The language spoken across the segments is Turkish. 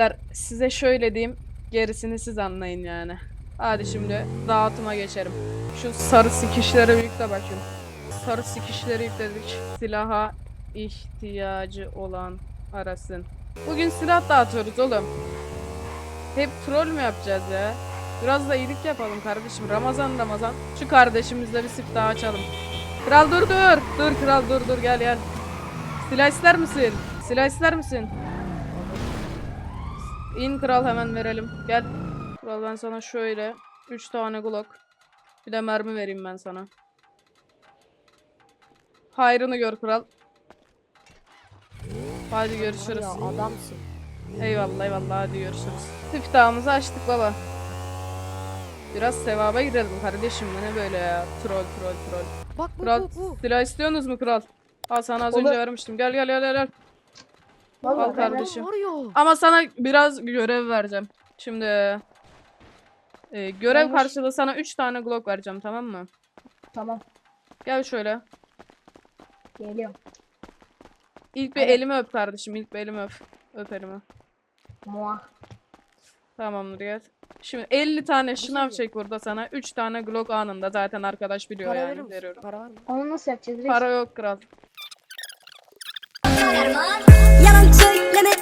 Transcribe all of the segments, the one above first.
Beyler size şöyle diyeyim. Gerisini siz anlayın yani. Hadi şimdi dağıtıma geçerim. Şu sarı sikişlere birlikte bakın. Sarı sikişleri yükledik. Silaha ihtiyacı olan arasın. Bugün silah dağıtıyoruz oğlum. Hep troll mü yapacağız ya? Biraz da iyilik yapalım kardeşim. Ramazan Ramazan. Şu kardeşimizle bir siftah açalım. Kral dur dur. Dur kral dur dur gel gel. Silah ister misin? Silah ister misin? İn kral hemen verelim. Gel. Kral ben sana şöyle 3 tane Glock. Bir de mermi vereyim ben sana. Hayrını gör kral. Hadi görüşürüz. Ya adamsın. Eyvallah eyvallah hadi görüşürüz. Siftahımızı açtık baba. Biraz sevaba girelim kardeşim bu ne böyle ya. Troll troll troll. Bak bu Kral bu bu. silah istiyorsunuz mu kral? Al sana az Olur. önce vermiştim. Gel gel gel gel. Al Vallahi ben- kardeşim. Ama sana biraz görev vereceğim. Şimdi e, görev Neymiş? karşılığı sana 3 tane Glock vereceğim tamam mı? Tamam. Gel şöyle. Geliyorum. İlk bir Hadi. elimi öp kardeşim. İlk bir elimi öp. Öp elimi. Muah. Tamamdır gel. Şimdi 50 tane şınav şey- çek burada sana. 3 tane Glock anında. Zaten arkadaş biliyor Para verir yani. misin? Veriyorum. Para var mı? Onu nasıl yapacağız? reis? Para yok kral.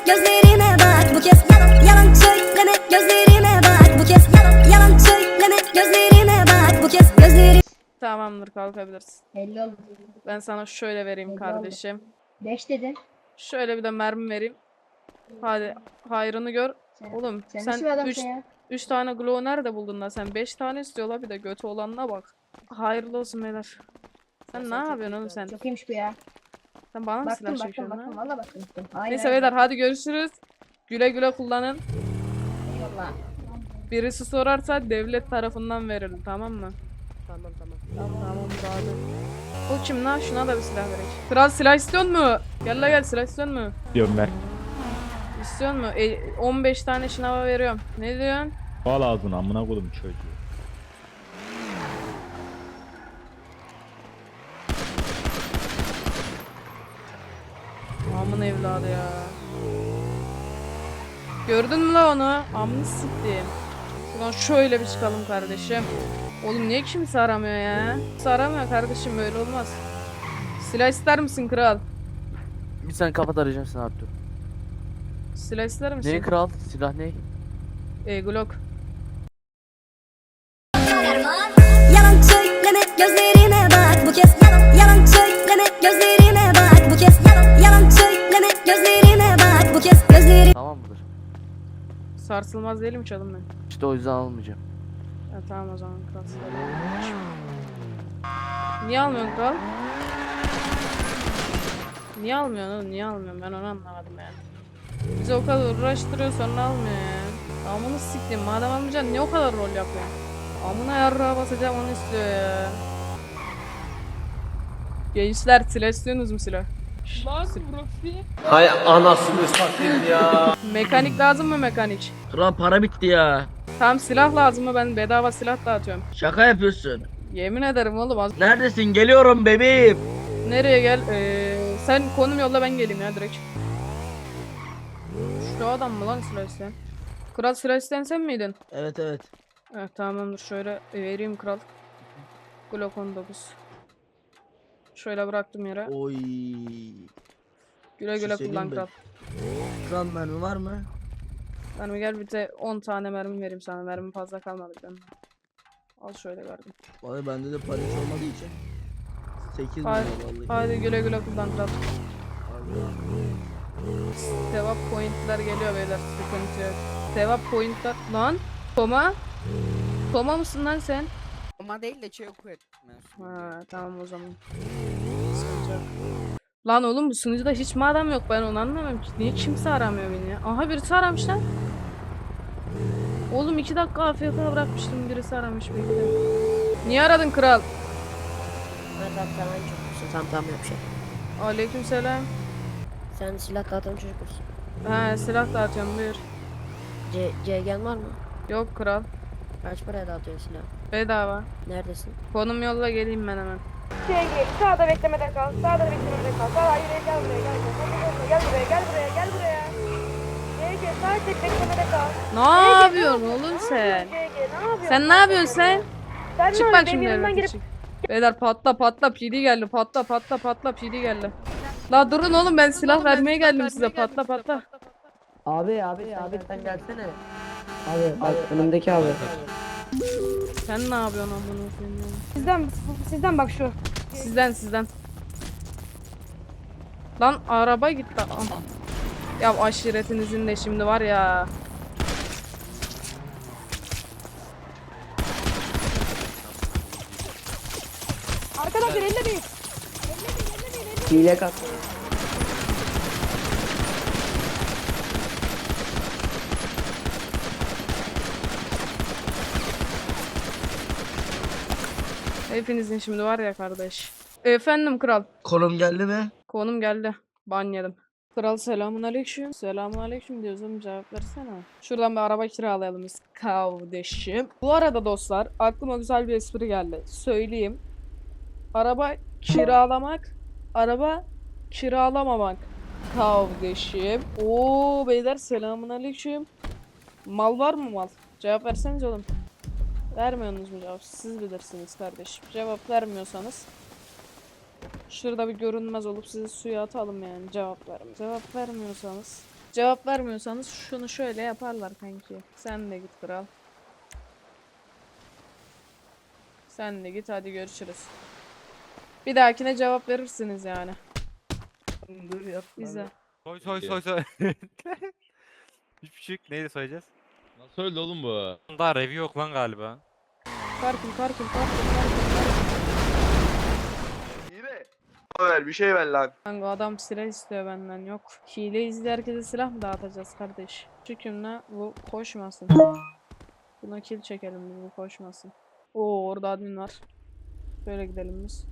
Gözlerime bak bu kez yalan yalan söyleme gözlerime bak bu kez yalan yalan söyleme gözlerime bak bu kez gözleri Tamamdır kalkabilirsin. 50 oldu. Ben sana şöyle vereyim Eyvallah. kardeşim. 5 dedin. Şöyle bir de mermi vereyim. Hadi hayrını gör. Sen, Oğlum sen, sen nasıl bir adamsın 3 ya? 3 tane glow nerede buldun da sen 5 tane istiyorlar bir de götü olanına bak. Hayırlı olsun beyler. Sen sen ne yapıyorsun oğlum sen? Çok iyiymiş bu ya. Sen bana mı Baktım silah baktım çekiyorsun baktım. ha? Valla baktım. baktım. Aynen. Neyse beyler hadi görüşürüz. Güle güle kullanın. Eyvallah. Birisi sorarsa devlet tarafından verilir tamam mı? Tamam tamam. Tamam abi. O kim lan? Şuna da bir silah verek. Kral silah istiyor mu? Gel la gel silah istiyor mu? Diyorum ben. İstiyor mu? E, 15 tane şınava veriyorum. Ne diyorsun? Al ağzını amına koydum çocuğu. Evladı ya. Gördün mü la onu? Amını siktim. Şuradan şöyle bir çıkalım kardeşim. Oğlum niye kimse aramıyor ya? Kimse aramıyor kardeşim böyle olmaz. Silah ister misin kral? Bir sen kapat arayacağım seni Artur. Silah ister misin? Ne kral? Silah ne? E, Glock. yalan söyleme gözlerime bak bu kez yalan Sarsılmaz değilim ki oğlum ben. İşte o yüzden almayacağım. Ya tamam o zaman kral. Niye almıyorsun kral? Niye almıyorsun oğlum? Niye almıyorsun? Ben onu anlamadım yani. Bizi o kadar uğraştırıyor sonra almıyor ya. Amını siktim. Madem almayacaksın niye o kadar rol yapıyorsun? Amına yarrağa basacağım onu istiyor ya. Gençler silah istiyorsunuz mu silah? Hay anasını satayım ya. Mekanik lazım mı mekanik? Kral para bitti ya. Tamam silah lazım mı? Ben bedava silah dağıtıyorum. Şaka yapıyorsun. Yemin ederim oğlum az Neredesin? Geliyorum bebeğim. Nereye gel? Ee, sen konum yolla ben geleyim ya direkt. Şu adam mı lan silah isteyen? Kral silah isteyen sen miydin? Evet evet. Evet tamamdır şöyle vereyim kral. Glock 19. Şöyle bıraktım yere. Oy. Güle güle söyleyeyim kullan kral. Kral mermi var mı? Mermi gel bir de 10 tane mermi vereyim sana. Mermi fazla kalmadı bende. Al şöyle verdim. Vallahi bende de para olmadığı için. 8 bin lira Hadi, vallahi. hadi güle güle kullan kral. Sevap pointler geliyor beyler sıkıntı yok. Sevap pointler lan. Toma. Toma mısın lan sen? Ama değil de çok kötü. Ha tamam o zaman. Sıkıntı yok. Lan oğlum bu sunucuda hiç mi adam yok ben onu anlamıyorum ki. Niye kimse aramıyor beni ya? Aha birisi aramış lan. Oğlum iki dakika AFK bırakmıştım birisi aramış belki de. Niye aradın kral? Sen aynı çocuksun. Tamam tamam yap şey. Aleykümselam. Sen silah dağıtan çocuk musun? He silah dağıtıyorum buyur. C CG'n var mı? Yok kral. Kaç paraya dağıtıyorsun silah? Bedava. Neredesin? Konum yolla geleyim ben hemen. Şey gel, sağda beklemede kal, sağda beklemede kal. Sağda gel buraya, gel buraya, gel buraya, gel buraya, gel buraya, gel sadece beklemede kal. Ne yapıyorsun oğlum sen? GG, ne yapıyorsun? Sen ne yapıyorsun sen? Sen Çık bak şimdi evden girip çık. Beyler patla patla PD geldi patla patla patla PD geldi. La durun oğlum ben silah vermeye geldim size patla patla. Abi abi abi sen gelsene. Abi bak önümdeki abi. Sen ne yapıyorsun amına koyayım ya? sizden sizden bak şu. Sizden sizden. Lan araba gitti. Ah. Ya aşiretinizin de şimdi var ya. Arkadaşlar elle değil. Hile kat. Hepinizin şimdi var ya kardeş. Efendim kral. Konum geldi mi? Konum geldi. Ban yedim. Kral selamun aleyküm. Selamun aleyküm diyoruz oğlum cevap versene. Şuradan bir araba kiralayalım biz kardeşim. Bu arada dostlar aklıma güzel bir espri geldi. Söyleyeyim. Araba kiralamak, araba kiralamamak kardeşim. Oo beyler selamun aleyküm. Mal var mı mal? Cevap verseniz oğlum. Vermiyorsunuz mu cevap? Siz bilirsiniz kardeşim. Cevap vermiyorsanız Şurada bir görünmez olup sizi suya atalım yani cevap verme. Cevap vermiyorsanız. Cevap vermiyorsanız şunu şöyle yaparlar kanki. Sen de git kral. Sen de git hadi görüşürüz. Bir dahakine cevap verirsiniz yani. Dur yap. Bize. Soy soy soy soy. Hiçbir şey yok. Neydi soyacağız? Nasıl öldü oğlum bu? Daha review yok lan galiba. Karkil karkil karkil. İyi be. Ver bir şey ver lan. Kanka adam silah istiyor benden yok. Hile izli herkese silah mı dağıtacağız kardeş? Çünkü bu koşmasın. Buna kill çekelim biz bu koşmasın. Oo orada admin var. Böyle gidelim biz.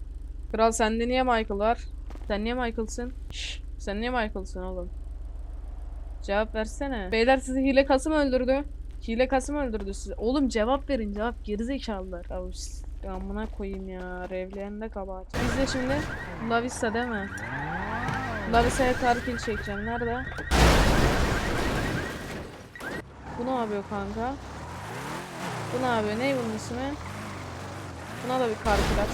Kral sende niye Michael var? Sen niye Michael'sın? Şşş, sen niye Michael'sın oğlum? Cevap versene. Beyler sizi hile kasım öldürdü. Hile kasım öldürdü sizi. Oğlum cevap verin cevap gerizekalılar. Siz- amına koyayım ya. Revleyen kabahat. Biz de şimdi Lavisa değil mi? Lavisa'ya karkil çekeceğim. Nerede? Bu ne yapıyor kanka? Bu ne yapıyor? Ne bunun ismi? Buna da bir karkil at.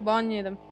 Ban yedim.